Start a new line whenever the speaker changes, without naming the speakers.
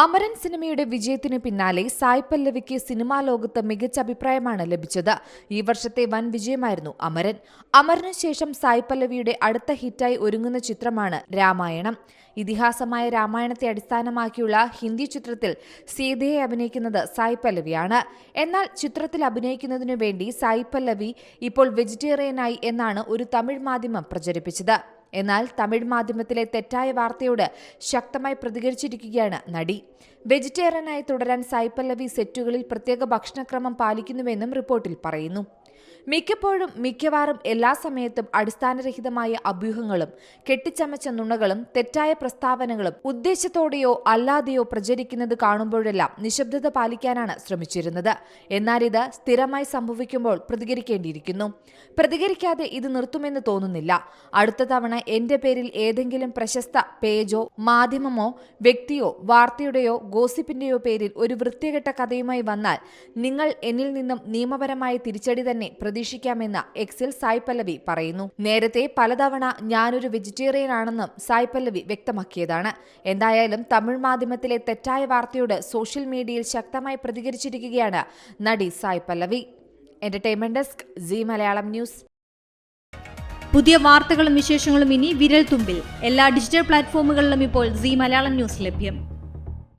അമരൻ സിനിമയുടെ വിജയത്തിനു പിന്നാലെ സായ് പല്ലവിക്ക് സിനിമാ ലോകത്ത് മികച്ച അഭിപ്രായമാണ് ലഭിച്ചത്. ഈ വർഷത്തെ വൻ വിജയമായിരുന്നു അമരൻ. അമരനു ശേഷം സായ് പല്ലവിയുടെ അടുത്ത ഹിറ്റായി ഒരുങ്ങുന്ന ചിത്രമാണ് രാമായണം. ഇതിഹാസമായ രാമായണത്തെ അടിസ്ഥാനമാക്കിയുള്ള ഹിന്ദി ചിത്രത്തിൽ സീതയെ അഭിനയിക്കുന്നത് സായ് പല്ലവിയാണ്. എന്നാൽ ചിത്രത്തിൽ അഭിനയിക്കുന്നതിനു വേണ്ടി സായ് പല്ലവി ഇപ്പോൾ വെജിറ്റേറിയനായി എന്നാണ് ഒരു തമിഴ് മാധ്യമം പ്രചരിപ്പിച്ചത്. എന്നാൽ തമിഴ് മാധ്യമത്തിലെ തെറ്റായ വാർത്തയോട് ശക്തമായി പ്രതികരിച്ചിരിക്കുകയാണ് നടി. വെജിറ്റേറിയനായി തുടരാൻ സായ് പല്ലവി സെറ്റുകളിൽ പ്രത്യേക ഭക്ഷണക്രമം പാലിക്കുന്നുവെന്നും റിപ്പോർട്ടിൽ പറയുന്നു. മിക്കപ്പോഴും മിക്കവാറും എല്ലാ സമയത്തും അടിസ്ഥാനരഹിതമായ അഭ്യൂഹങ്ങളും കെട്ടിച്ചമച്ച നുണകളും തെറ്റായ പ്രസ്താവനകളും ഉദ്ദേശത്തോടെയോ അല്ലാതെയോ പ്രചരിക്കുന്നത് കാണുമ്പോഴെല്ലാം നിശബ്ദത പാലിക്കാനാണ് ശ്രമിച്ചിരുന്നത്. എന്നാൽ ഇത് സ്ഥിരമായി സംഭവിക്കുമ്പോൾ പ്രതികരിക്കേണ്ടിയിരിക്കുന്നു. പ്രതികരിക്കാതെ ഇത് നിർത്തുമെന്ന് തോന്നുന്നില്ല. അടുത്ത തവണ എന്റെ പേരിൽ ഏതെങ്കിലും പ്രശസ്ത പേജോ മാധ്യമമോ വ്യക്തിയോ വാർത്തയുടെയോ ഗോസിപ്പിന്റെയോ പേരിൽ ഒരു വൃത്തികെട്ട കഥയുമായി വന്നാൽ നിങ്ങൾ എന്നിൽ നിന്നും നിയമപരമായ തിരിച്ചടി തന്നെ പ്രതീക്ഷിക്കാമെന്ന് എക്സിൽ സായ് പല്ലവി പറയുന്നു. നേരത്തെ പലതവണ ഞാനൊരു വെജിറ്റേറിയൻ ആണെന്നും സായ് പല്ലവി വ്യക്തമാക്കിയതാണ്. എന്തായാലും തമിഴ് മാധ്യമത്തിലെ തെറ്റായ വാർത്തയോട് സോഷ്യൽ മീഡിയയിൽ ശക്തമായി പ്രതികരിച്ചിരിക്കുകയാണ് നടി Sai Pallavi. Entertainment desk Zee Malayalam news.
പുതിയ വാർത്തകളും വിശേഷങ്ങളും ഇനി വിരൽ തുമ്പിൽ എല്ലാ ഡിജിറ്റൽ പ്ലാറ്റ്ഫോമുകളിലും ഇപ്പോൾ സി മലയാളം ന്യൂസ് ലഭ്യം.